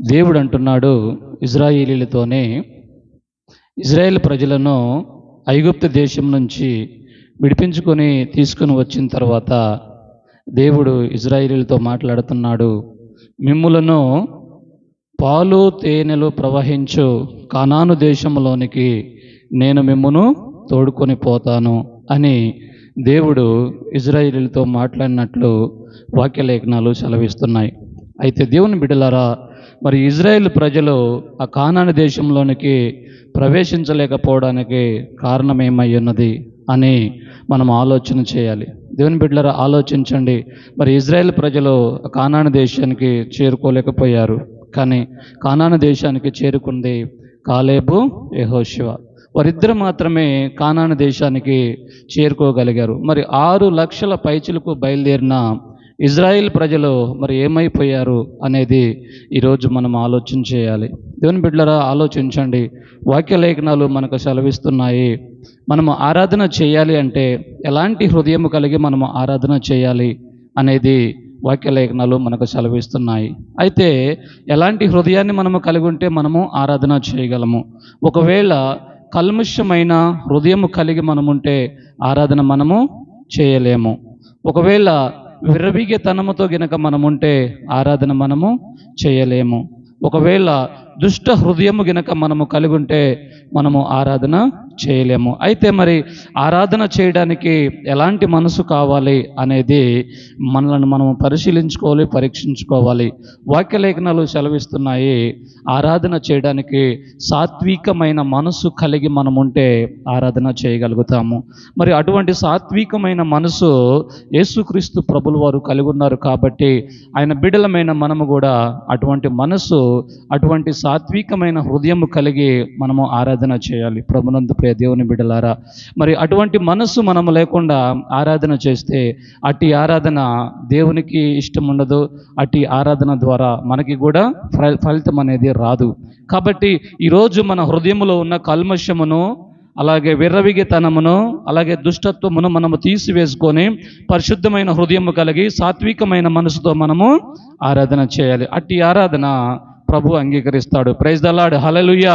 దేవుడు అంటున్నాడు ఇజ్రాయేలీలతోనే. ఇజ్రాయేల్ ప్రజలను ఐగుప్తు దేశం నుంచి విడిపించుకొని తీసుకుని వచ్చిన తర్వాత దేవుడు ఇజ్రాయేలీలతో మాట్లాడుతున్నాడు. మిమ్ములను పాలు తేనెలు ప్రవహించు కానాను దేశంలోనికి నేను మిమ్మును తోడుకొని పోతాను అని దేవుడు ఇజ్రాయేలీలతో మాట్లాడినట్లు వాక్యలేఖనాలు సెలవిస్తున్నాయి. అయితే దేవుని బిడ్డలారా మరి ఇజ్రాయెల్ ప్రజలు ఆ కానాని దేశంలోనికి ప్రవేశించలేకపోవడానికి కారణం ఏమై ఉన్నది అని మనం ఆలోచన చేయాలి. దేవుని బిడ్డలారా ఆలోచించండి. మరి ఇజ్రాయెల్ ప్రజలు ఆ దేశానికి చేరుకోలేకపోయారు. కానీ కానాని దేశానికి చేరుకుంది కాలేబు యహోశివ వారిద్దరు మాత్రమే కానాను దేశానికి చేరుకోగలిగారు. మరి ఆరు లక్షల పైచులకు బయలుదేరిన ఇజ్రాయిల్ ప్రజలు మరి ఏమైపోయారు అనేది ఈరోజు మనం ఆలోచన చేయాలి. దేవుని బిడ్డలరా ఆలోచించండి. వాక్యలేఖనాలు మనకు సెలవిస్తున్నాయి. మనము ఆరాధన చేయాలి అంటే ఎలాంటి హృదయం కలిగి మనము ఆరాధన చేయాలి అనేది వాక్యలేఖనాలు మనకు సెలవిస్తున్నాయి. అయితే ఎలాంటి హృదయాన్ని మనము కలిగి ఉంటే మనము ఆరాధన చేయగలము? ఒకవేళ కల్ముష్యమైన హృదయం కలిగి మనముంటే ఆరాధన మనము చేయలేము. ఒకవేళ విర్రవీగతనముతో గనక మనముంటే ఆరాధన మనము చేయలేము. ఒకవేళ దుష్ట హృదయము గనక మనము కలిగి ఉంటే మనము ఆరాధన చేయలేము. అయితే మరి ఆరాధన చేయడానికి ఎలాంటి మనసు కావాలి అనేది మనలను మనము పరిశీలించుకోవాలి పరీక్షించుకోవాలి. వాక్యలేఖనాలు సెలవిస్తున్నాయి ఆరాధన చేయడానికి సాత్వికమైన మనసు కలిగి మనం ఉంటే ఆరాధన చేయగలుగుతాము. మరి అటువంటి సాత్వికమైన మనసు యేసుక్రీస్తు ప్రభుల వారు కలిగి ఉన్నారు కాబట్టి ఆయన బిడలమైన మనము కూడా అటువంటి మనసు అటువంటి సాత్వికమైన హృదయం కలిగి మనము ఆరాధన చేయాలి. ప్రభునందు ప్రియ దేవుని బిడ్డలారా మరి అటువంటి మనస్సు మనము లేకుండా ఆరాధన చేస్తే అట్టి ఆరాధన దేవునికి ఇష్టం ఉండదు అట్టి ఆరాధన ద్వారా మనకి కూడా ఫలితం అనేది రాదు. కాబట్టి ఈరోజు మన హృదయంలో ఉన్న కల్మషమును అలాగే విర్రవిగితనమును అలాగే దుష్టత్వమును మనము తీసివేసుకొని పరిశుద్ధమైన హృదయము కలిగి సాత్వికమైన మనసుతో మనము ఆరాధన చేయాలి. అట్టి ఆరాధన ప్రభు అంగీకరిస్తాడు. ప్రైజ్ దలాడ్ హలలుయ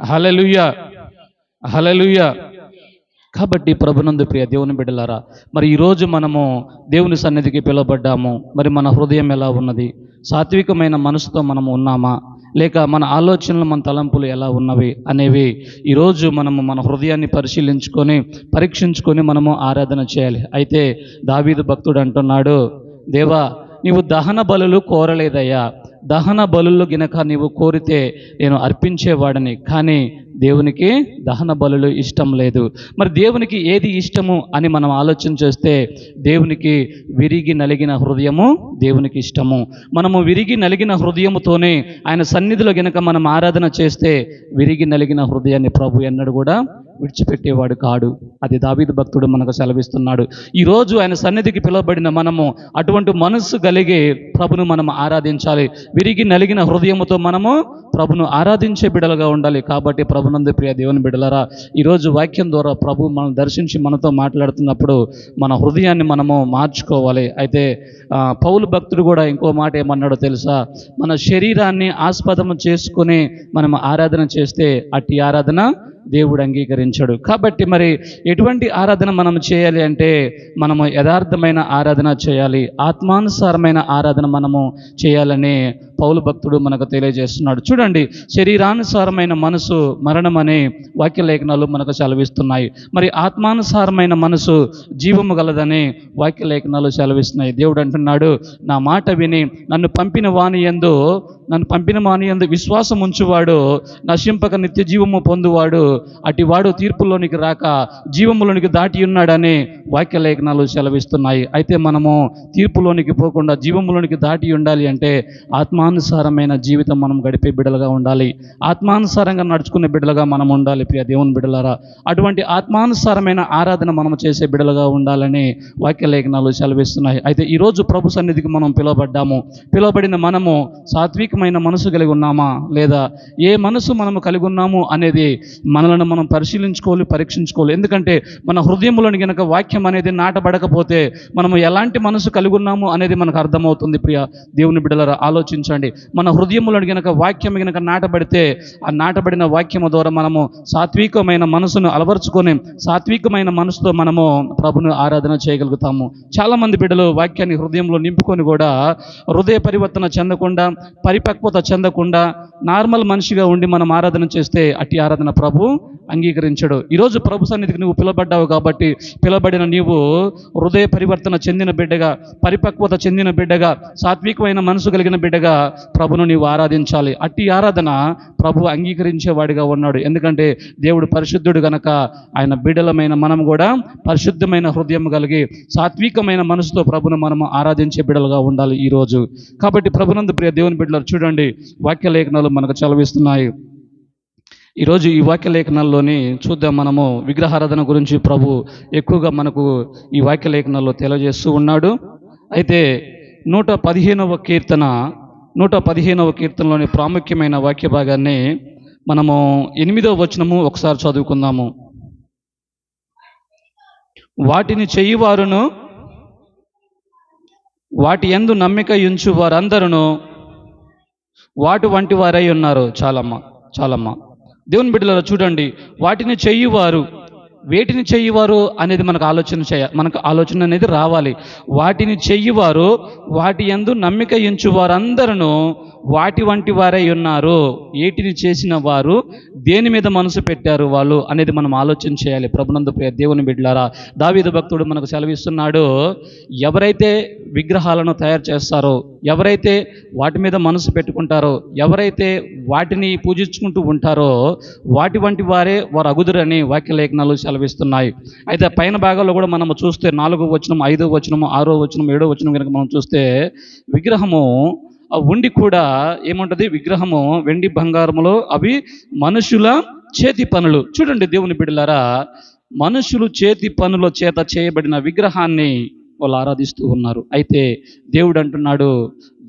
హలలుయ హలలుయ కాబట్టి ప్రభునందు ప్రియ దేవుని బిడ్డలారా మరి ఈరోజు మనము దేవుని సన్నిధికి పిలువబడ్డాము. మరి మన హృదయం ఎలా ఉన్నది? సాత్వికమైన మనసుతో మనము ఉన్నామా? లేక మన ఆలోచనలు మన తలంపులు ఎలా ఉన్నవి అనేవి ఈరోజు మనము మన హృదయాన్ని పరిశీలించుకొని పరీక్షించుకొని మనము ఆరాధన చేయాలి. అయితే దావీదు భక్తుడు అంటున్నాడు దేవా నీవు దహన బలులు కోరలేదయ్యా. దహన బలులు గినక నీవు కోరితే నేను అర్పించేవాడని. కానీ దేవునికి దహన బలులు ఇష్టం లేదు. మరి దేవునికి ఏది ఇష్టము అని మనం ఆలోచన చేస్తే దేవునికి విరిగి నలిగిన హృదయము దేవునికి ఇష్టము. మనము విరిగి నలిగిన హృదయముతోనే ఆయన సన్నిధిలో గనక మనం ఆరాధన చేస్తే విరిగి నలిగిన హృదయాన్ని ప్రభు ఎన్నడు కూడా విడిచిపెట్టేవాడు కాడు. అది దావీదు భక్తుడు మనకు సెలవిస్తున్నాడు. ఈరోజు ఆయన సన్నిధికి పిలువబడిన మనము అటువంటి మనస్సు కలిగే ప్రభును మనం ఆరాధించాలి. విరిగి నలిగిన హృదయముతో మనము ప్రభును ఆరాధించే బిడలుగా ఉండాలి. కాబట్టి ప్రభునందు ప్రియ దేవుని బిడలరా ఈరోజు వాక్యం ద్వారా ప్రభు మనం దర్శించి మనతో మాట్లాడుతున్నప్పుడు మన హృదయాన్ని మనము మార్చుకోవాలి. అయితే పౌలు భక్తుడు కూడా ఇంకో మాట ఏమన్నాడో తెలుసా? మన శరీరాన్ని ఆస్పదము చేసుకుని మనం ఆరాధన చేస్తే అట్టి ఆరాధన దేవుడు అంగీకరించడు. కాబట్టి మరి ఎటువంటి ఆరాధన మనం చేయాలి అంటే మనము యథార్థమైన ఆరాధన చేయాలి. ఆత్మానుసారమైన ఆరాధన మనము చేయాలని పౌలు భక్తుడు మనకు తెలియజేస్తున్నాడు. చూడండి శరీరానుసారమైన మనసు మరణం అనే వాక్యలేఖనాలు మనకు సెలవిస్తున్నాయి. మరి ఆత్మానుసారమైన మనసు జీవము గలదని వాక్యలేఖనాలు సెలవిస్తున్నాయి. దేవుడు అంటున్నాడు నా మాట విని నన్ను పంపిన వాణి యందు నన్ను పంపిన వాణి యందు విశ్వాసం ఉంచువాడు నశింపక నిత్య జీవము పొందువాడు అటివాడు తీర్పులోనికి రాక జీవములోనికి దాటి ఉన్నాడని వాక్యలేఖనాలు సెలవిస్తున్నాయి. అయితే మనము తీర్పులోనికి పోకుండా జీవములోనికి దాటి ఉండాలి అంటే ఆత్మా ఆత్మానుసారమైన జీవితం మనం గడిపే బిడ్డలుగా ఉండాలి. ఆత్మానుసారంగా నడుచుకునే బిడ్డలుగా మనం ఉండాలి ప్రియ దేవుని బిడ్డలారా. అటువంటి ఆత్మానుసారమైన ఆరాధన మనం చేసే బిడ్డలుగా ఉండాలని వాక్యలేఖనాలు సెలవిస్తున్నాయి. అయితే ఈరోజు ప్రభు సన్నిధికి మనం పిలువబడ్డాము. పిలువబడిన మనము సాత్వికమైన మనసు కలిగి ఉన్నామా? లేదా ఏ మనసు మనము కలిగి ఉన్నాము అనేది మనలను మనం పరిశీలించుకోవాలి పరీక్షించుకోవాలి. ఎందుకంటే మన హృదయంలోని గనక వాక్యం అనేది నాటబడకపోతే మనము ఎలాంటి మనసు కలిగి ఉన్నాము అనేది మనకు అర్థమవుతుంది ప్రియ దేవుని బిడ్డలారా. ఆలోచించండి. చూడండి. మన హృదయములను గనక వాక్యం గనక నాటబడితే ఆ నాటబడిన వాక్యము ద్వారా మనము సాత్వికమైన మనసును అలవరుచుకొని సాత్వికమైన మనసుతో మనము ప్రభును ఆరాధన చేయగలుగుతాము. చాలా మంది బిడ్డలు వాక్యాన్ని హృదయంలో నింపుకొని కూడా హృదయ పరివర్తన చెందకుండా పరిపక్వత చెందకుండా నార్మల్ మనిషిగా ఉండి మనం ఆరాధన చేస్తే అట్టి ఆరాధన ప్రభు అంగీకరించడు. ఈరోజు ప్రభు సన్నిధికి నువ్వు పిలబడ్డావు కాబట్టి పిలబడిన నీవు హృదయ పరివర్తన చెందిన బిడ్డగా పరిపక్వత చెందిన బిడ్డగా సాత్వికమైన మనసు కలిగిన బిడ్డగా ప్రభును నీవు ఆరాధించాలి. అట్టి ఆరాధన ప్రభు అంగీకరించేవాడిగా ఉన్నాడు. ఎందుకంటే దేవుడు పరిశుద్ధుడు గనక ఆయన బిడ్డలమైన మనం కూడా పరిశుద్ధమైన హృదయం కలిగి సాత్వికమైన మనసుతో ప్రభును మనము ఆరాధించే బిడ్డలుగా ఉండాలి ఈరోజు. కాబట్టి ప్రభునందు ప్రియ దేవుని బిడ్డలు చూడండి వాక్య లేఖనాలు మనకు చలవిస్తున్నాయి. ఈరోజు ఈ వాక్య లేఖనాల్లోని చూద్దాం మనము విగ్రహారాధన గురించి ప్రభు ఎక్కువగా మనకు ఈ వాక్య లేఖనాల్లో తెలియజేస్తూ ఉన్నాడు. అయితే నూట పదిహేనవ కీర్తన నూట పదిహేనవ కీర్తనలోని ప్రాముఖ్యమైన వాక్య భాగాన్ని మనము ఎనిమిదవ వచనము ఒకసారి చదువుకుందాము. వాటిని చెయ్యివారును వాటి ఎందు నమ్మిక ఉంచు వారందరూ వాటి వంటి వారై ఉన్నారు. చాలమ్మ చాలమ్మ. దేవుని బిడ్డల చూడండి. వాటిని చెయ్యివారు వేటిని చెయ్యివారు అనేది మనకు ఆలోచన చేయ మనకు ఆలోచన అనేది రావాలి. వాటిని చెయ్యివారు వాటి యందు నమ్మిక ఎంచు వారందరూ వాటి వంటి వారై ఉన్నారు. ఏటిని చేసిన వారు దేని మీద మనసు పెట్టారు వాళ్ళు అనేది మనం ఆలోచన చేయాలి. ప్రభునందు ప్రియ దేవుని బిడ్డలారా దావీదు భక్తుడు మనకు సెలవిస్తున్నాడు ఎవరైతే విగ్రహాలను తయారు చేస్తారో ఎవరైతే వాటి మీద మనసు పెట్టుకుంటారో ఎవరైతే వాటిని పూజించుకుంటూ ఉంటారో వాటి వంటి వారే వారు అగుదురని వాక్య లేఖనాలు సెలవిస్తున్నాయి. అయితే పైన భాగాల్లో కూడా మనము చూస్తే నాలుగో వచనం ఐదో వచనము ఆరో వచనం ఏడో వచనం కనుక మనం చూస్తే విగ్రహము ఉండి కూడా ఏముంటది? విగ్రహము వెండి బంగారములో అవి మనుషుల చేతి పనులు. చూడండి దేవుని బిడ్డలారా మనుషులు చేతి పనుల చేత చేయబడిన విగ్రహాన్ని వాళ్ళు ఆరాధిస్తూ ఉన్నారు. అయితే దేవుడు అంటున్నాడు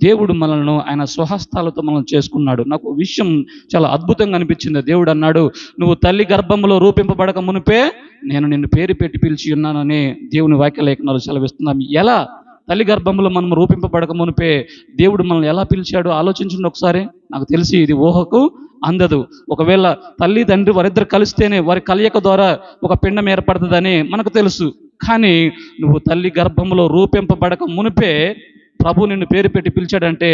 దేవుడు మనల్ని ఆయన స్వహస్తాలతో మనం చేసుకున్నాడు. నాకు విషయం చాలా అద్భుతంగా అనిపించింది. దేవుడు అన్నాడు నువ్వు తల్లి గర్భంలో రూపింపబడక మునిపే నేను నిన్ను పేరు పెట్టి పిలిచి ఉన్నానని దేవుని వాక్య లేఖనాలు సెలవిస్తున్నాం ఎలా? తల్లి గర్భంలో మనం రూపింపబడక మునిపే దేవుడు మనల్ని ఎలా పిలిచాడో? ఆలోచించండి ఒకసారి. నాకు తెలిసి ఇది ఊహకు అందదు. ఒకవేళ తల్లి తండ్రి వారిద్దరు కలిస్తేనే వారి కలయిక ద్వారా ఒక పిండం ఏర్పడుతుందని మనకు తెలుసు. కానీ నువ్వు తల్లి గర్భంలో రూపింపబడక మునిపే ప్రభు నిన్ను పేరు పెట్టి పిలిచాడంటే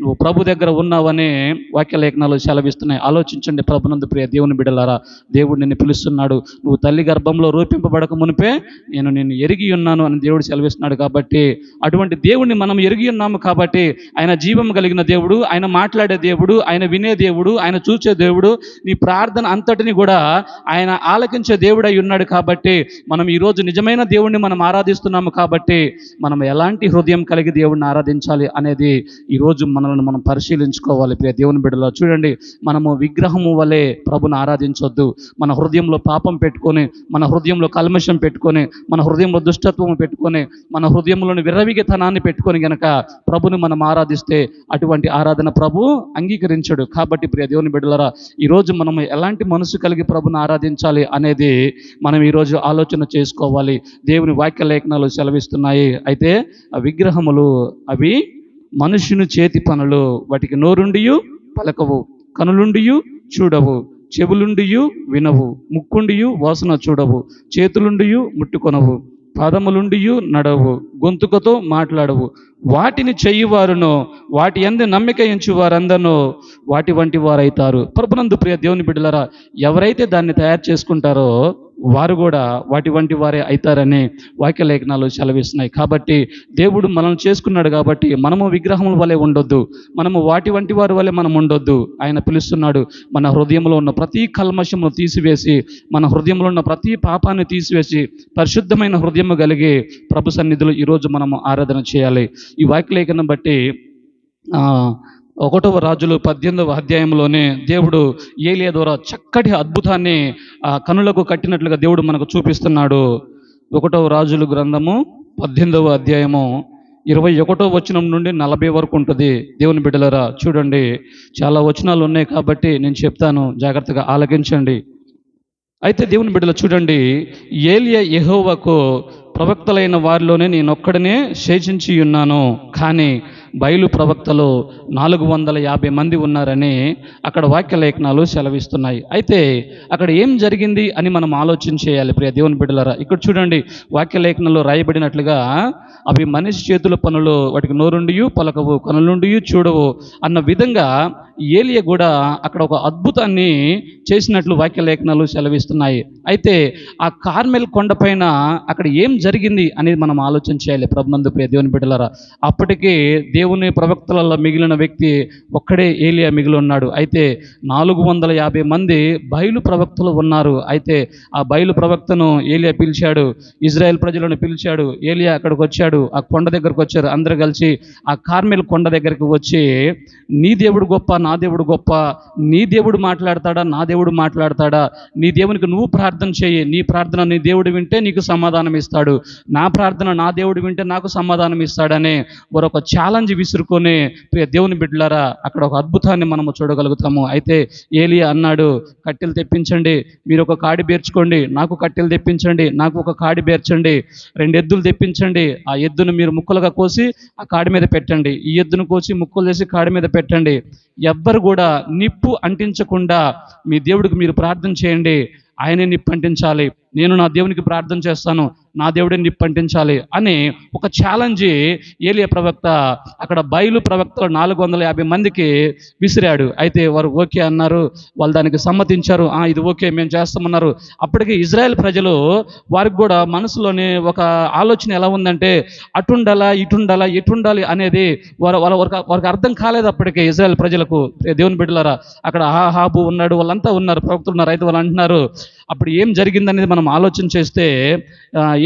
నువ్వు ప్రభు దగ్గర ఉన్నావని వాక్యలేఖనాలు సెలవిస్తున్నాయి. ఆలోచించండి ప్రభునందు ప్రియ దేవుని బిడలారా. దేవుడు నిన్ను పిలుస్తున్నాడు. నువ్వు తల్లి గర్భంలో రూపింపబడక మునిపే నేను నిన్ను ఎరిగి ఉన్నాను అని దేవుడు సెలవిస్తున్నాడు కాబట్టి అటువంటి దేవుడిని మనం ఎరిగి ఉన్నాము కాబట్టి ఆయన జీవం కలిగిన దేవుడు ఆయన మాట్లాడే దేవుడు ఆయన వినే దేవుడు ఆయన చూసే దేవుడు నీ ప్రార్థన అంతటిని కూడా ఆయన ఆలకించే దేవుడై ఉన్నాడు కాబట్టి మనం ఈరోజు నిజమైన దేవుణ్ణి మనం ఆరాధిస్తున్నాము కాబట్టి మనం ఎలాంటి హృదయం కలిగి దేవుడిని ఆరాధించాలి అనేది ఈరోజు మనల్ని మనం పరిశీలించుకోవాలి. ప్రియ దేవుని బిడ్డలో చూడండి మనము విగ్రహము వలె ప్రభుని ఆరాధించొద్దు. మన హృదయంలో పాపం పెట్టుకొని మన హృదయంలో కల్మషం పెట్టుకొని మన హృదయంలో దుష్టత్వం పెట్టుకొని మన హృదయంలోని విర్రవిగతనాన్ని పెట్టుకొని గనక ప్రభుని మనం ఆరాధిస్తే అటువంటి ఆరాధన ప్రభు అంగీకరించడు. కాబట్టి ప్రియ దేవుని బిడ్డలరా ఈరోజు మనం ఎలాంటి మనసు కలిగి ప్రభుని ఆరాధించాలి అనేది మనం ఈరోజు ఆలోచన చేసుకోవాలి. దేవుని వాక్య లేఖనాలు సెలవిస్తున్నాయి. అయితే ఆ విగ్రహములు అవి మనుషుని చేతి పనులు. వాటికి నోరుండియు పలకవు. కనులుండియు చూడవు. చెవులుండియు వినవు. ముక్కుండియు వాసన చూడవు. చేతులుండియు ముట్టుకొనవు. పాదములుండియు నడవు. గొంతుకతో మాట్లాడవు. వాటిని చెయ్యివారును వాటి ఎందు నమ్మిక ఎంచు వారందరూ వాటి వంటి వారైతారు. ప్రభునందు ప్రియ దేవుని బిడ్డలరా ఎవరైతే దాన్ని తయారు చేసుకుంటారో వారు కూడా వాటి వంటి వారే అవుతారని వాక్య లేఖనాలు సెలవిస్తున్నాయి. కాబట్టి దేవుడు మనల్ని చేసుకున్నాడు కాబట్టి మనము విగ్రహముల వలె ఉండొద్దు మనము వాటి వంటి వారి వలె మనం ఉండొద్దు. ఆయన పిలుస్తున్నాడు మన హృదయంలో ఉన్న ప్రతి కల్మషమును తీసివేసి మన హృదయంలో ఉన్న ప్రతి పాపాన్ని తీసివేసి పరిశుద్ధమైన హృదయము కలిగి ప్రభు సన్నిధిలో ఈరోజు మనము ఆరాధన చేయాలి. ఈ వాక్యలేఖనం బట్టి ఒకటవ రాజులు పద్దెనిమిదవ అధ్యాయంలోనే దేవుడు ఏలియా ద్వారా చక్కటి అద్భుతాన్ని ఆ కనులకు కట్టినట్లుగా దేవుడు మనకు చూపిస్తున్నాడు. ఒకటవ రాజులు గ్రంథము పద్దెనిమిదవ అధ్యాయము ఇరవై ఒకటో వచనం నుండి నలభై వరకు ఉంటుంది. దేవుని బిడ్డలరా చూడండి. చాలా వచనాలు ఉన్నాయి కాబట్టి నేను చెప్తాను. జాగ్రత్తగా ఆలకించండి. అయితే దేవుని బిడ్డలు చూడండి. ఏలియా యహోవకు ప్రవక్తలైన వారిలోనే నేనొక్కడనే శేషించి ఉన్నాను. కానీ బయలు ప్రవక్తలు నాలుగు వందల యాభై మంది ఉన్నారని అక్కడ వాక్య లేఖనాలు సెలవిస్తున్నాయి. అయితే అక్కడ ఏం జరిగింది అని మనం ఆలోచన చేయాలి ప్రియ దేవుని బిడ్డలారా? ఇక్కడ చూడండి వాక్య లేఖనంలో రాయబడినట్లుగా అవి మనిషి చేతుల పనులు వాటికి నోరుండియు పలకవు కనులుండియు చూడవు అన్న విధంగా ఏలియ కూడా అక్కడ ఒక అద్భుతాన్ని చేసినట్లు వాక్య లేఖనాలు సెలవిస్తున్నాయి. అయితే ఆ కార్మెల్ కొండపైన అక్కడ ఏం జరిగింది అనేది మనం ఆలోచన చేయాలి ప్రభునందు ప్రియ దేవుని బిడ్డలారా. అప్పటికే దేవుని ప్రవక్తలలో మిగిలిన వ్యక్తి ఒక్కడే ఏలియా మిగిలి ఉన్నాడు. అయితే నాలుగు వందల యాభై మంది బయలు ప్రవక్తలు ఉన్నారు. అయితే ఆ బయలు ప్రవక్తను ఏలియా పిలిచాడు ఇజ్రాయెల్ ప్రజలను పిలిచాడు ఏలియా అక్కడికి వచ్చాడు. ఆ కొండ దగ్గరకు వచ్చారు. అందరు కలిసి ఆ కార్మెల్ కొండ దగ్గరికి వచ్చి నీ దేవుడు గొప్ప నా దేవుడు గొప్ప నీ దేవుడు మాట్లాడతాడా నా దేవుడు మాట్లాడతాడా? నీ దేవునికి నువ్వు ప్రార్థన చేయి. నీ ప్రార్థన నీ దేవుడు వింటే నీకు సమాధానం ఇస్తాడు. నా ప్రార్థన నా దేవుడు వింటే నాకు సమాధానం ఇస్తాడని వారు ఒక ఛాలెంజ్ విసురుకొని ప్రియ దేవుని బిడ్డలారా అక్కడ ఒక అద్భుతాన్ని మనము చూడగలుగుతాము. అయితే ఏలియా అన్నాడు కట్టెలు తెప్పించండి. మీరు ఒక కాడి బేర్చుకోండి. నాకు కట్టెలు తెప్పించండి. నాకు ఒక కాడి బేర్చండి. రెండు ఎద్దులు తెప్పించండి. ఆ ఎద్దును మీరు ముక్కలుగా కోసి ఆ కాడి మీద పెట్టండి. ఈ ఎద్దును కోసి ముక్కలు చేసి కాడి మీద పెట్టండి. ఎవ్వరు కూడా నిప్పు అంటించకుండా మీ దేవుడికి మీరు ప్రార్థన చేయండి. ఆయనే నిప్పు అంటించాలి. నేను నా దేవునికి ప్రార్థన చేస్తాను. నా దేవుడిని నీ అంటించాలి అని ఒక ఛాలెంజ్ ఏలియా ప్రవక్త అక్కడ బయలు ప్రవక్తలు నాలుగు వందల యాభై మందికి విసిరాడు. అయితే వారు ఓకే అన్నారు. వాళ్ళు దానికి సమ్మతించారు. "ఆ, ఇది ఓకే మేము చేస్తామన్నారు. అప్పటికి ఇజ్రాయెల్ ప్రజలు వారికి కూడా మనసులోని ఒక ఆలోచన ఎలా ఉందంటే అటుండాలా ఇటుండాలా ఎటుండాలి అనేది వారు వాళ్ళ వారికి వారికి అర్థం కాలేదు అప్పటికే ఇజ్రాయెల్ ప్రజలకు. దేవుని బిడ్డలారా అక్కడ హాబు ఉన్నాడు వాళ్ళంతా ఉన్నారు ప్రవక్తలు ఉన్నారు అయితే వాళ్ళు అంటున్నారు. అప్పుడు ఏం జరిగిందనేది మనం ఆలోచన చేస్తే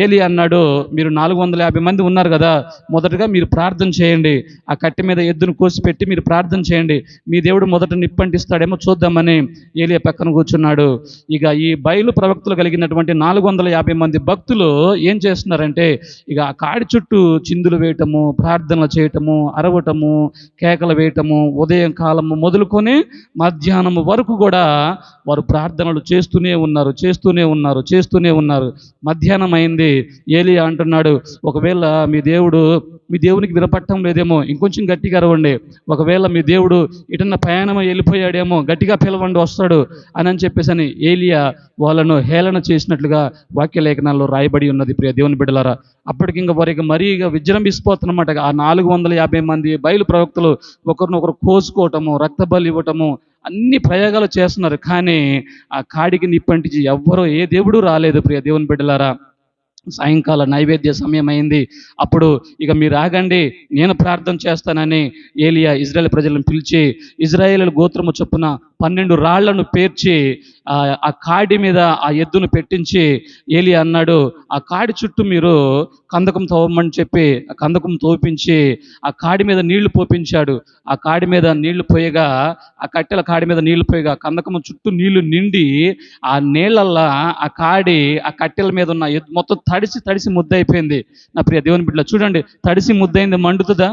ఏలి అన్నాడు మీరు నాలుగు వందల యాభై మంది ఉన్నారు కదా మొదటగా మీరు ప్రార్థన చేయండి. ఆ కట్టె మీద ఎద్దును కోసి పెట్టి మీరు ప్రార్థన చేయండి. మీ దేవుడు మొదట నిప్పంటిస్తాడేమో చూద్దామని. ఏలియా పక్కన కూర్చున్నాడు. ఇక ఈ బయలు ప్రవక్తలు కలిగినటువంటి నాలుగు వందల యాభై మంది భక్తులు ఏం చేస్తున్నారంటే ఇక ఆ కాడి చుట్టూ చిందులు వేయటము ప్రార్థనలు చేయటము అరవటము కేకలు వేయటము ఉదయం కాలము మొదలుకొని మధ్యాహ్నం వరకు కూడా వారు ప్రార్థనలు చేస్తూనే ఉన్నారు. చేస్తూనే ఉన్నారు చేస్తూనే ఉన్నారు. మధ్యాహ్నం అయింది. ఏలియా అంటున్నాడు ఒకవేళ మీ దేవుడు మీ దేవునికి వినపట్టం లేదేమో ఇంకొంచెం గట్టిగా అరవండి. ఒకవేళ మీ దేవుడు ఇటన్న ప్రయాణం వెళ్ళిపోయాడేమో గట్టిగా పిలవండి వస్తాడు అని అని చెప్పేసి అని ఏలియా వాళ్ళను హేళన చేసినట్లుగా వాక్య లేఖనాల్లో రాయబడి ఉన్నది. ప్రియ దేవుని బిడ్డలారా అప్పటికి ఇంకా వారికి మరీ ఇక ఆ నాలుగు వందల యాభై మంది బయలు ప్రవక్తలు ఒకరినొకరు కోసుకోవటము రక్తబలి ఇవ్వటము అన్ని ప్రయోగాలు చేస్తున్నారు. కానీ ఆ కాడికి నిప్పంటించి ఎవ్వరూ ఏ దేవుడు రాలేదు ప్రియ దేవుని బిడ్డలారా. సాయంకాల నైవేద్య సమయం అయింది. అప్పుడు ఇక మీరు ఆగండి నేను ప్రార్థన చేస్తానని ఏలియా ఇజ్రాయెల్ ప్రజలను పిలిచి ఇజ్రాయేల్ గోత్రము చొప్పున పన్నెండు రాళ్ళను పేర్చి ఆ కాడి మీద ఆ ఎద్దును పెట్టించి ఏలి అన్నాడు ఆ కాడి చుట్టూ మీరు కందకం తవ్వమని చెప్పి ఆ కందకం తోపించి ఆ కాడి మీద నీళ్ళు పోపించాడు. ఆ కాడి మీద నీళ్ళు పోయగా ఆ కట్టెల కాడి మీద నీళ్ళు పోయగా కందకం చుట్టూ నీళ్ళు నిండి ఆ నీళ్ళల్లా ఆ కాడి ఆ కట్టెల మీద ఉన్న ఎద్దు మొత్తం తడిసి తడిసి ముద్ద అయిపోయింది నా ప్రియ దేవుని బిడ్డ చూడండి తడిసి ముద్దయింది మండుతుందా?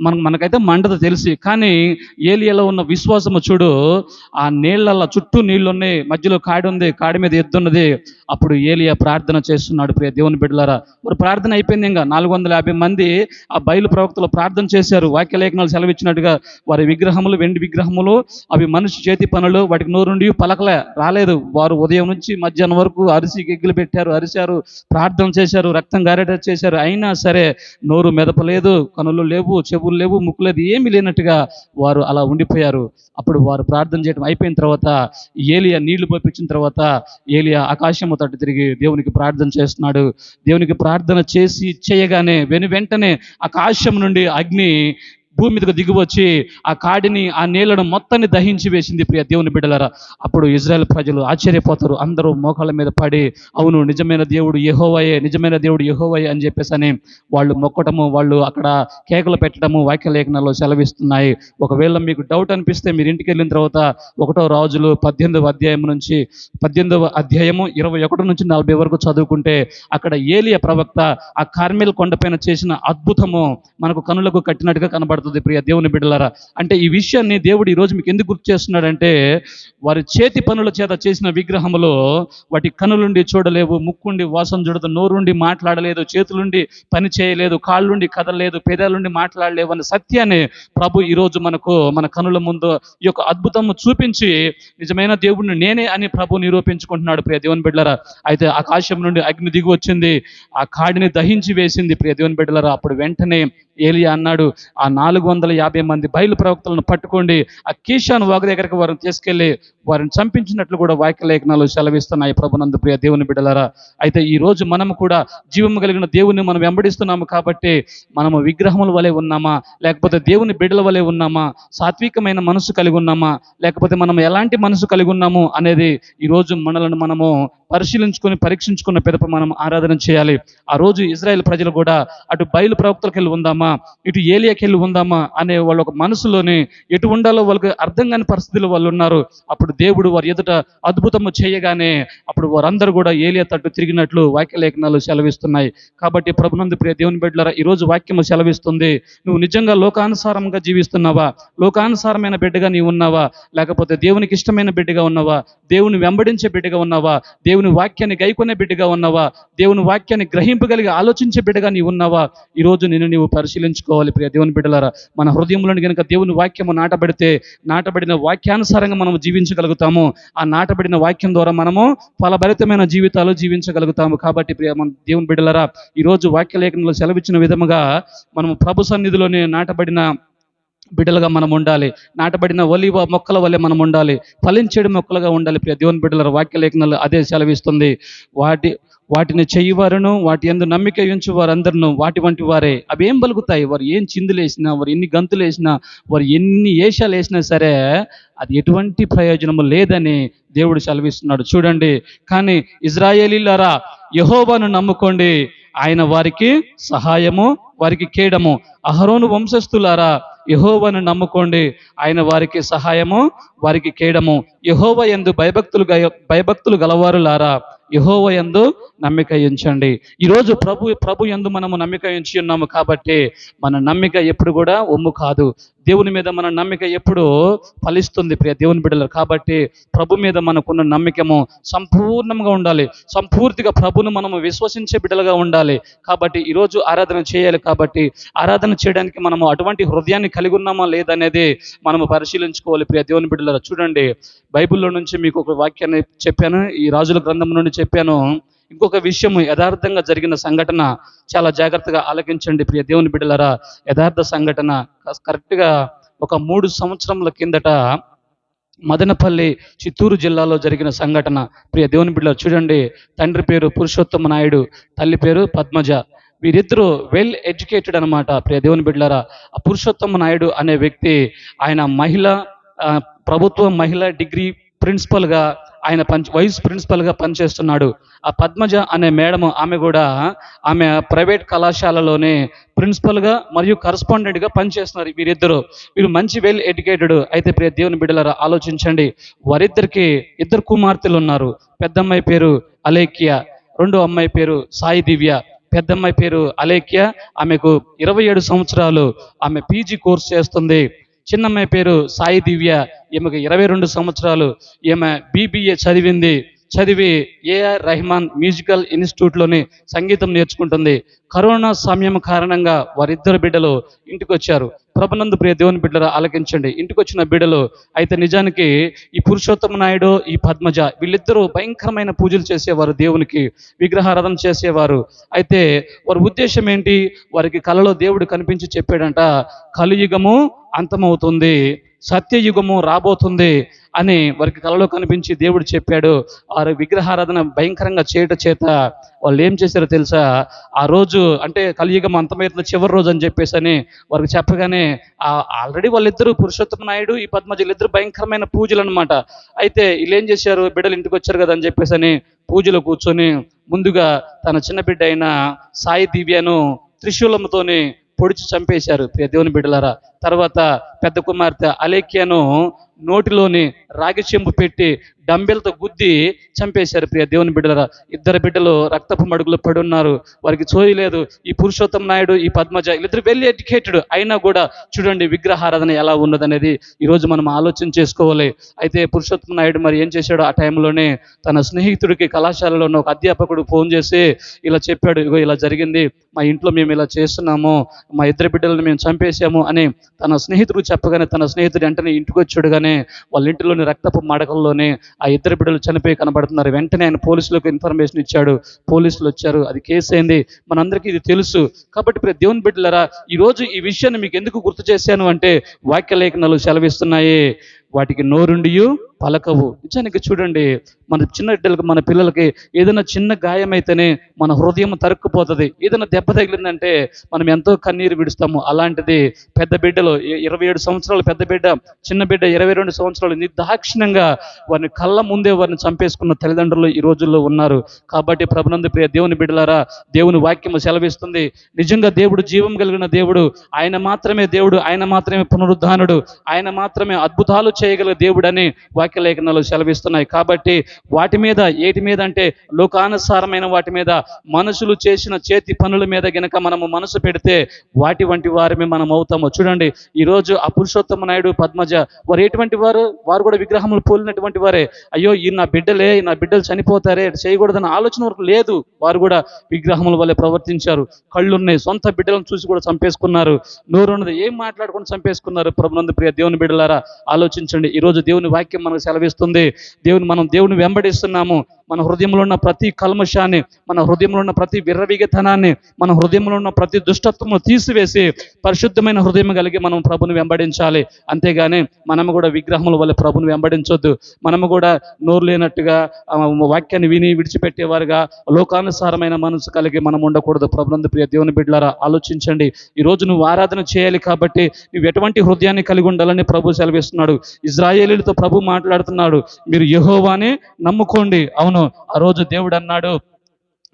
మనం మనకైతే మండదు తెలిసి. కానీ ఏలియాలో ఉన్న విశ్వాసము చూడు ఆ నీళ్ళల్లో చుట్టూ నీళ్ళు ఉన్నాయి మధ్యలో కాడి ఉంది కాడి మీద ఎద్దున్నది. అప్పుడు ఏలియా ప్రార్థన చేస్తున్నాడు ప్రియ దేవుని బిడ్డలారా. మరి ప్రార్థన అయిపోయింది ఇంకా. నాలుగు వందల యాభై మంది ఆ బయలు ప్రవక్తలు ప్రార్థన చేశారు. వాక్యలేఖనాలు సెలవిచ్చినట్టుగా వారి విగ్రహములు వెండి విగ్రహములు అవి మనిషి చేతి పనులు వాటికి నోరుండి పలకలే రాలేదు. వారు ఉదయం నుంచి మధ్యాహ్నం వరకు అరిసి గిగ్గులు పెట్టారు అరిశారు ప్రార్థన చేశారు రక్తం గారేట చేశారు. అయినా సరే నోరు మెదపలేదు కనులు లేవు చెవులు లేవు ముక్కు లేదు ఏమీ లేనట్టుగా వారు అలా ఉండిపోయారు. అప్పుడు వారు ప్రార్థన చేయడం అయిపోయిన తర్వాత ఏలియా నీళ్ళు పోపించిన తర్వాత ఏలియా ఆకాశము తట్టు తిరిగి దేవునికి ప్రార్థన చేస్తున్నాడు. దేవునికి ప్రార్థన చేసి చేయగానే వెను వెంటనే ఆకాశం నుండి అగ్ని భూమి మీదకు దిగివచ్చి ఆ కాడిని ఆ నీళ్ళను మొత్తాన్ని దహించి వేసింది ప్రియ దేవుని బిడ్డలారా. అప్పుడు ఇజ్రాయెల్ ప్రజలు ఆశ్చర్యపోతారు. అందరూ మోకాళ్ళ మీద పడి అవును నిజమైన దేవుడు యహోవయే నిజమైన దేవుడు యహోవయే అని చెప్పేసి అని వాళ్ళు మొక్కటము వాళ్ళు అక్కడ కేకలు పెట్టడము వాక్య లేఖనాల్లో సెలవిస్తున్నాయి. ఒకవేళ మీకు డౌట్ అనిపిస్తే మీరు ఇంటికి వెళ్ళిన తర్వాత ఒకటో రాజులు పద్దెనిమిదవ అధ్యాయం నుంచి పద్దెనిమిదవ అధ్యాయము ఇరవై ఒకటి నుంచి నలభై వరకు చదువుకుంటే అక్కడ ఏలియ ప్రవక్త ఆ కార్మెల్ కొండపైన చేసిన అద్భుతము మనకు కనులకు కట్టినట్టుగా కనబడుతుంది. మాట్లాడుతుంది ప్రియ దేవుని బిడ్డలారా? అంటే ఈ విషయాన్ని దేవుడు ఈరోజు మీకు ఎందుకు గుర్తు చేస్తున్నాడంటే వారి చేతి పనుల చేత చేసిన విగ్రహములో వాటి కనులుండి చూడలేవు ముక్కుండి వాసన చూడదు నోరుండి మాట్లాడలేదు చేతులుండి పని చేయలేదు కాళ్ళుండి కదలలేదు పెదాలుండి మాట్లాడలేవు అనే సత్యాన్ని ప్రభు ఈరోజు మనకు మన కనుల ముందు ఈ యొక్క అద్భుతము చూపించి నిజమైన దేవుడిని నేనే అని ప్రభు నిరూపించుకుంటున్నాడు ప్రియ దేవుని బిడ్డలారా. అయితే ఆకాశం నుండి అగ్ని దిగి వచ్చింది ఆ కాడిని దహించి వేసింది ప్రియ దేవుని బిడ్డలారా. అప్పుడు వెంటనే ఏలియా అన్నాడు ఆ నాలుగు వందల యాభై మంది బయలు ప్రవక్తలను పట్టుకోండి ఆ కీషాను వాగు దగ్గరికి వారిని తీసుకెళ్ళి వారిని చంపించినట్లు కూడా వాక్య లేఖనాలు సెలవిస్తున్నాయి ప్రభునందు ప్రియ దేవుని బిడ్డలారా అయితే ఈ రోజు మనము కూడా జీవము కలిగిన దేవుని మనం వెంబడిస్తున్నాము కాబట్టి మనము విగ్రహముల వలె ఉన్నామా లేకపోతే దేవుని బిడ్డల వలె ఉన్నామా సాత్వికమైన మనసు కలిగి ఉన్నామా లేకపోతే మనం ఎలాంటి మనసు కలిగి ఉన్నాము అనేది ఈ రోజు మనలను మనము పరిశీలించుకొని పరీక్షించుకున్న పిదప మనం ఆరాధన చేయాలి. ఆ రోజు ఇజ్రాయెల్ ప్రజలు కూడా అటు బయలు ప్రవక్తలకు వెళ్ళి ఉందామా ఇటు ఏలియాకి వెళ్ళి ఉందామా? అనే వాళ్ళ ఒక మనసులోనే ఎటు ఉండాలో వాళ్ళకి అర్థం కాని పరిస్థితులు వాళ్ళు ఉన్నారు. అప్పుడు దేవుడు వారి ఎదుట అద్భుతము చేయగానే అప్పుడు వారందరూ కూడా ఏలియా తట్టు తిరిగినట్లు వాక్య లేఖనాలు సెలవిస్తున్నాయి. కాబట్టి ప్రభునందు ప్రియ దేవుని బిడ్డలారా ఈ రోజు వాక్యము సెలవిస్తుంది. నువ్వు నిజంగా లోకానుసారంగా జీవిస్తున్నావా? లోకానుసారమైన బిడ్డగా నీవు ఉన్నావా? లేకపోతే దేవునికి ఇష్టమైన బిడ్డగా ఉన్నావా? దేవుని వెంబడించే బిడ్డగా ఉన్నావా? దేవుని వాక్యాన్ని గైకొనే బిడ్డగా ఉన్నావా? దేవుని వాక్యాన్ని గ్రహింపగలిగి ఆలోచించే బిడ్డగా నీవు ఉన్నావా? ఈ రోజు నేను నీవు పరిశీలించుకోవాలి ప్రియ దేవుని బిడ్డలారా. మన హృదయంలోని కనుక దేవుని వాక్యము నాటబడితే నాటబడిన వాక్యానుసారంగా మనం జీవించగలుగుతాము. ఆ నాటబడిన వాక్యం ద్వారా మనము ఫలభరితమైన జీవితాలు జీవించగలుగుతాము. కాబట్టి ప్రియ మన దేవుని బిడ్డలారా ఈ రోజు సెలవిచ్చిన విధముగా మనము ప్రభు సన్నిధిలోనే నాటబడిన బిడ్డలుగా మనం ఉండాలి. నాటబడిన ఒలివ మొక్కల వల్లే మనం ఉండాలి. ఫలించేడు మొక్కలుగా ఉండాలి ప్రియ దేవుని బిడ్డల వాక్యలేఖనాలు అదే సెలవిస్తుంది. వాటి వాటిని చెయ్యవారును వాటి ఎందు నమ్మిక ఉంచు వారందరూ వాటి వంటి వారే. అవి ఏం పలుకుతాయి వారు ఏం చిందులు వేసినా వారు ఎన్ని గంతులు వేసినా వారు ఎన్ని ఏషాలు వేసినా సరే అది ఎటువంటి ప్రయోజనము లేదని దేవుడు సెలవిస్తున్నాడు. చూడండి. కానీ ఇజ్రాయేలీలారా యహోవాను నమ్ముకోండి. ఆయన వారికి సహాయము వారికి కేడము. అహరోను వంశస్థులారా యహోవను నమ్ముకోండి. ఆయన వారికి సహాయము వారికి కేడము. యహోవ ఎందు భయభక్తులు గయ- భయభక్తులు గలవారులారా యహోవ ఎందు నమ్మిక ఉంచండి. ఈరోజు ప్రభు ప్రభు ఎందు మనము నమ్మిక ఉంచి ఉన్నాము కాబట్టి మన నమ్మిక ఎప్పుడు కూడా ఒమ్ము కాదు. దేవుని మీద మన నమ్మిక ఎప్పుడు ఫలిస్తుంది ప్రియ దేవుని బిడ్డలు కాబట్టి ప్రభు మీద మనకున్న నమ్మికము సంపూర్ణంగా ఉండాలి. సంపూర్తిగా ప్రభును మనము విశ్వసించే బిడ్డలుగా ఉండాలి. కాబట్టి ఈరోజు ఆరాధన చేయాలి. కాబట్టి ఆరాధన చేయడానికి మనము అటువంటి హృదయాన్ని కలిగి ఉన్నామా లేదనేది మనము పరిశీలించుకోవాలి ప్రియ దేవుని బిడ్డలారా. చూడండి బైబిల్లో నుంచి మీకు ఒక వాక్యాన్ని చెప్పాను. ఈ రాజుల గ్రంథం నుండి చెప్పాను. ఇంకొక విషయం యథార్థంగా జరిగిన సంఘటన చాలా జాగ్రత్తగా ఆలకించండి ప్రియ దేవుని బిడ్డలారా. యథార్థ సంఘటన కరెక్ట్గా ఒక మూడు సంవత్సరముల కిందట మదనపల్లి చిత్తూరు జిల్లాలో జరిగిన సంఘటన. ప్రియ దేవుని బిడ్డలు చూడండి. తండ్రి పేరు పురుషోత్తమ నాయుడు తల్లి పేరు పద్మజ. వీరిద్దరూ వెల్ ఎడ్యుకేటెడ్ అనమాట ప్రియ దేవుని బిడ్డలారా. ఆ పురుషోత్తమ నాయుడు అనే వ్యక్తి ఆయన మహిళ ఆ, ప్రభుత్వ మహిళా డిగ్రీ ప్రిన్సిపల్గా ఆయన పంచ వైస్ ప్రిన్సిపల్గా పనిచేస్తున్నాడు. ఆ పద్మజ అనే మేడం ఆమె కూడా ఆమె ప్రైవేట్ కళాశాలలోనే ప్రిన్సిపల్గా మరియు కరస్పాండెంట్గా పనిచేస్తున్నారు వీరిద్దరు. వీరు మంచి వెల్ ఎడ్యుకేటెడ్ అయితే ప్రియ దేవుని బిడ్డలారా ఆలోచించండి. వారిద్దరికి ఇద్దరు కుమార్తెలు ఉన్నారు పెద్దమ్మాయి పేరు అలేఖ్య రెండో అమ్మాయి పేరు సాయి దివ్య పెద్దమ్మాయి పేరు అలేఖ్య. ఆమెకు ఇరవై ఏడు సంవత్సరాలు. ఆమె పీజీ కోర్స్ చేస్తుంది. చిన్నమ్మాయి పేరు సాయి దివ్య. ఈమెకు ఇరవై రెండు సంవత్సరాలు. ఈమె బీబీఏ చదివింది. చదివి ఏఆర్ రెహమాన్ మ్యూజికల్ ఇన్స్టిట్యూట్లోని సంగీతం నేర్చుకుంటుంది. కరోనా సమయం కారణంగా వారిద్దరు బిడ్డలు ఇంటికి వచ్చారు ప్రభనందు ప్రియ దేవుని బిడ్డలు ఆలకించండి. ఇంటికి వచ్చిన బిడ్డలు అయితే నిజానికి ఈ పురుషోత్తమ నాయుడు ఈ పద్మజ వీళ్ళిద్దరూ భయంకరమైన పూజలు చేసేవారు దేవునికి విగ్రహారాధన చేసేవారు. అయితే వారి ఉద్దేశం ఏంటి? వారికి కలలో దేవుడు కనిపించి చెప్పాడంట కలియుగము అంతమవుతుంది. సత్యయుగము రాబోతుంది అని వారికి కలలో కనిపించి దేవుడు చెప్పాడు. వారి విగ్రహారాధన భయంకరంగా చేయట చేత వాళ్ళు ఏం చేశారో తెలుసా? ఆ రోజు అంటే కలియుగం అంతమవుతుంది చివరి రోజు అని చెప్పేసి అని వారికి చెప్పగానే ఆల్రెడీ వాళ్ళిద్దరూ పురుషోత్తమ నాయుడు ఈ పద్మజ ఇద్దరు భయంకరమైన పూజలు అనమాట అయితే వీళ్ళు ఏం చేశారు? బిడ్డలు ఇంటికి వచ్చారు కదా అని చెప్పేసి అని పూజలో కూర్చొని ముందుగా తన చిన్న బిడ్డ అయిన సాయి దివ్యను త్రిశూలంతోని పొడిచి చంపేశారు. దేవుని బిడ్డలారా తర్వాత పెద్ద కుమార్తె అలేఖ్యను నోటిలోని రాగి చెంబు పెట్టి డంబెల్తో గుద్ది చంపేశారు ప్రియ దేవుని బిడ్డలరా. ఇద్దరు బిడ్డలు రక్తపు మడుగులో పడి ఉన్నారు వారికి చోయలేదు ఈ పురుషోత్తం నాయుడు ఈ పద్మజ వీళ్ళిద్దరు వెల్ ఎడ్యుకేటెడ్. అయినా కూడా చూడండి విగ్రహారాధన ఎలా ఉన్నదనేది ఈరోజు మనం ఆలోచన చేసుకోవాలి. అయితే పురుషోత్తం నాయుడు మరి ఏం చేశాడు? ఆ టైంలోనే తన స్నేహితుడికి కళాశాలలో ఉన్న ఒక అధ్యాపకుడు ఫోన్ చేసి ఇలా చెప్పాడు ఇగో ఇలా జరిగింది. మా ఇంట్లో మేము ఇలా చేస్తున్నాము. మా ఇద్దరు బిడ్డలను మేము చంపేశాము అని తన స్నేహితుడు చెప్పగానే తన స్నేహితుడు వెంటనే ఇంటికి వచ్చాడు. కానీ వాళ్ళ ఇంటిలోని రక్తపు మడకల్లోనే ఆ ఇద్దరు బిడ్డలు చనిపోయి కనబడుతున్నారు. వెంటనే ఆయన పోలీసులకు ఇన్ఫర్మేషన్ ఇచ్చాడు. పోలీసులు వచ్చారు. అది కేసు అయింది. మనందరికీ ఇది తెలుసు. కాబట్టి ప్రతి దేవుని బిడ్డలరా ఈరోజు ఈ విషయాన్ని మీకు ఎందుకు గుర్తు చేశాను అంటే వాక్య లేఖనాలు సెలవిస్తున్నాయి. వాటికి నోరుండియు పలకవు. నిజానికి చూడండి మన చిన్న బిడ్డలకు మన పిల్లలకి ఏదైనా చిన్న గాయమైతేనే మన హృదయం తరుక్కుపోతుంది. ఏదైనా దెబ్బ తగిలిందంటే మనం ఎంతో కన్నీరు విడుస్తాము. అలాంటిది పెద్ద బిడ్డలు ఇరవై ఏడు సంవత్సరాలు పెద్ద బిడ్డ చిన్న బిడ్డ ఇరవై రెండు సంవత్సరాలు నిర్దాక్షిణ్యంగా వారిని కళ్ళ ముందే వారిని చంపేసుకున్న తల్లిదండ్రులు ఈ రోజుల్లో ఉన్నారు. కాబట్టి ప్రభునందు ప్రియ దేవుని బిడ్డలారా దేవుని వాక్యము సెలవిస్తుంది. నిజంగా దేవుడు జీవం కలిగిన దేవుడు ఆయన మాత్రమే దేవుడు ఆయన మాత్రమే పునరుద్ధానుడు ఆయన మాత్రమే అద్భుతాలు చేయగల దేవుడని వాక్యం లేఖనాలు సెలవిస్తున్నాయి. కాబట్టి వాటి మీద ఏటి మీద అంటే లోకానుసారమైన వాటి మీద మనుషులు చేసిన చేతి పనుల మీద గనక మనము మనసు పెడితే వాటి వంటి వారమే మనం అవుతాము. చూడండి ఈరోజు ఆ పురుషోత్తమ నాయుడు పద్మజ వారు ఎటువంటి వారు? వారు కూడా విగ్రహములు పోలినటువంటి వారే. అయ్యో ఈ నా బిడ్డలే నా బిడ్డలు చనిపోతారే చేయకూడదని చేయకూడదన్న ఆలోచన వరకు లేదు. వారు కూడా విగ్రహముల వల్లే ప్రవర్తించారు. కళ్ళున్నాయి సొంత బిడ్డలను చూసి కూడా చంపేసుకున్నారు. నోరున్నది ఏం మాట్లాడుకుని చంపేసుకున్నారు? ప్రభునందు ప్రియ దేవుని బిడ్డలారా ఆలోచించండి. ఈరోజు దేవుని వాక్యం మనకు సెలవిస్తుంది. దేవుని మనం దేవుని వెంబడిస్తున్నాము. మన హృదయంలో ఉన్న ప్రతి కల్మషాన్ని మన హృదయంలో ఉన్న ప్రతి విర్రవిగతనాన్ని మన హృదయంలో ఉన్న ప్రతి దుష్టత్వము తీసివేసి పరిశుద్ధమైన హృదయం కలిగి మనం ప్రభుని వెంబడించాలి. అంతేగాని మనము కూడా విగ్రహముల వల్ల ప్రభుని వెంబడించొద్దు. మనము కూడా నోరు లేనట్టుగా వాక్యాన్ని విని విడిచిపెట్టేవారుగా లోకానుసారమైన మనసు కలిగి మనం ఉండకూడదు. ప్రభునందు ప్రియ దేవుని బిడ్డలారా ఆలోచించండి. ఈ నువ్వు ఆరాధన చేయాలి కాబట్టి నువ్వు ఎటువంటి హృదయాన్ని కలిగి ఉండాలని ప్రభు సెలవిస్తున్నాడు. ఇజ్రాయేలీలతో ప్రభు మాట్లాడుతున్నాడు. మీరు యెహోవానే నమ్ముకోండి. అవును ఆ రోజు దేవుడు అన్నాడు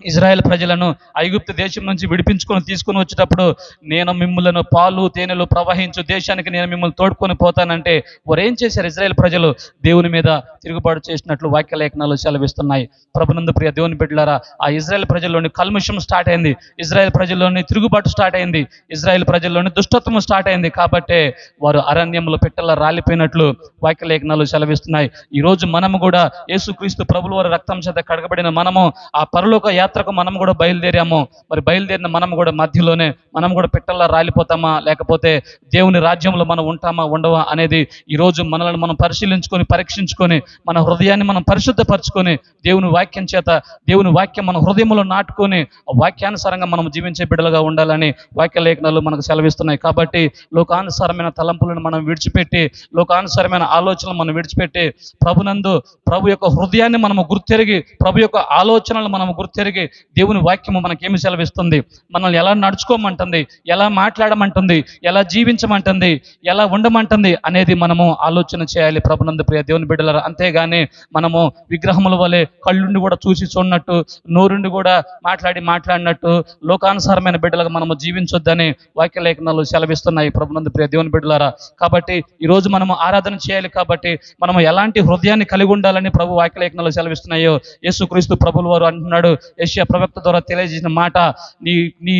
ఇజ్రాయెల్ ప్రజలను ఐగుప్తు దేశం నుంచి విడిపించుకొని తీసుకొని వచ్చేటప్పుడు నేను మిమ్మల్ని పాలు తేనెలు ప్రవహించు దేశానికి నేను మిమ్మల్ని తోడుకొని పోతానంటే వారు ఏం చేశారు ఇజ్రాయెల్ ప్రజలు? దేవుని మీద తిరుగుబాటు చేసినట్లు వాక్య లేఖనాలు సెలవిస్తున్నాయి. ప్రభునందు ప్రియ దేవుని బిడ్డలారా ఆ ఇజ్రాయెల్ ప్రజల్లోని కల్ముషం స్టార్ట్ అయింది. ఇజ్రాయెల్ ప్రజల్లోని తిరుగుబాటు స్టార్ట్ అయింది. ఇజ్రాయెల్ ప్రజల్లోని దుష్టత్వం స్టార్ట్ అయింది. కాబట్టే వారు అరణ్యంలో పెట్టెల రాలిపోయినట్లు వాక్య లేఖనాలు సెలవిస్తున్నాయి. ఈ రోజు మనము కూడా యేసుక్రీస్తు ప్రభుల వారి రక్తం చేత కడగబడిన మనము ఆ పరలోక యాత్రకు మనం కూడా బయలుదేరాము. మరి బయలుదేరిన మనం కూడా మధ్యలోనే మనం కూడా పెట్టెల్లా రాలిపోతామా? లేకపోతే దేవుని రాజ్యంలో మనం ఉంటామా ఉండవా అనేది ఈ రోజు మనల్ని మనం పరిశీలించుకొని పరీక్షించుకొని మన హృదయాన్ని మనం పరిశుద్ధపరచుకొని దేవుని వాక్యం చేత దేవుని వాక్యం మన హృదయంలో నాటుకొని వాక్యానుసారంగా మనం జీవించే బిడ్డలుగా ఉండాలని వాక్య లేఖనాలు మనకు సెలవిస్తున్నాయి. కాబట్టి లోకానుసారమైన తలంపులను మనం విడిచిపెట్టి లోకానుసారమైన ఆలోచనలు మనం విడిచిపెట్టి ప్రభునందు ప్రభు యొక్క హృదయాన్ని మనము గుర్తెరిగి ప్రభు యొక్క ఆలోచనలు మనము గుర్తెరిగి దేవుని వాక్యము మనకేమి సెలవిస్తుంది? మనల్ని ఎలా నడుచుకోమంటుంది? ఎలా మాట్లాడమంటుంది? ఎలా జీవించమంటుంది? ఎలా ఉండమంటుంది? అనేది మనము ఆలోచన చేయాలి ప్రభునందు ప్రియ దేవుని బిడ్డలారు. అంతేగాని మనము విగ్రహముల వలె కళ్ళుండి కూడా చూసి చూడనట్టు నోరుండి కూడా మాట్లాడి మాట్లాడినట్టు లోకానుసారమైన బిడ్డలుగా మనము జీవించొద్దని వాక్య లేఖనాలు సెలవిస్తున్నాయి ప్రభునందు ప్రియ దేవుని బిడ్డలారా. కాబట్టి ఈ రోజు మనము ఆరాధన చేయాలి కాబట్టి మనము ఎలాంటి హృదయాన్ని కలిగి ఉండాలని ప్రభు వాక్యలేఖనాలు సెలవిస్తున్నాయో యేసుక్రీస్తు ప్రభులు వారు అంటున్నాడు ఏషియా ప్రవక్త ద్వారా తెలియజేసిన మాట నీ నీ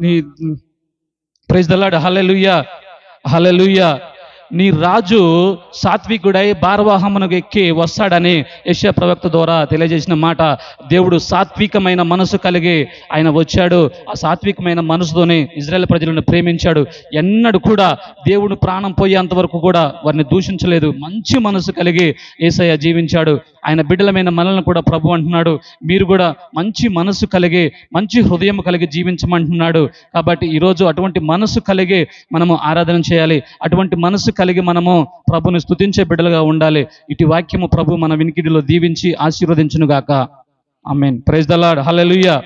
నీ ప్రైజ్ దల్లాడు హల్లెలూయా హల్లెలూయా నీ రాజు సాత్వికుడై భారవాహమునకు ఎక్కి వస్తాడని యెషయా ప్రవక్త ద్వారా తెలియజేసిన మాట. దేవుడు సాత్వికమైన మనసు కలిగి ఆయన వచ్చాడు. ఆ సాత్వికమైన మనసుతోనే ఇజ్రాయెల్ ప్రజలను ప్రేమించాడు. ఎన్నడూ కూడా దేవుడు ప్రాణం పోయేంత వరకు కూడా వారిని దూషించలేదు. మంచి మనసు కలిగి ఏసయ్య జీవించాడు. ఆయన బిడ్డలమైన మనల్ని కూడా ప్రభు అంటున్నాడు. మీరు కూడా మంచి మనసు కలిగి మంచి హృదయం కలిగి జీవించమంటున్నాడు. కాబట్టి ఈరోజు అటువంటి మనసు కలిగి మనము ఆరాధన చేయాలి. అటువంటి మనసు కలిగి మనము ప్రభుని స్థుతించే బిడ్డలుగా ఉండాలి. ఇటు వాక్యము ప్రభు మన వినికిడిలో దీవించి ఆశీర్వదించునుగాక. I mean praise the lord hallelujah.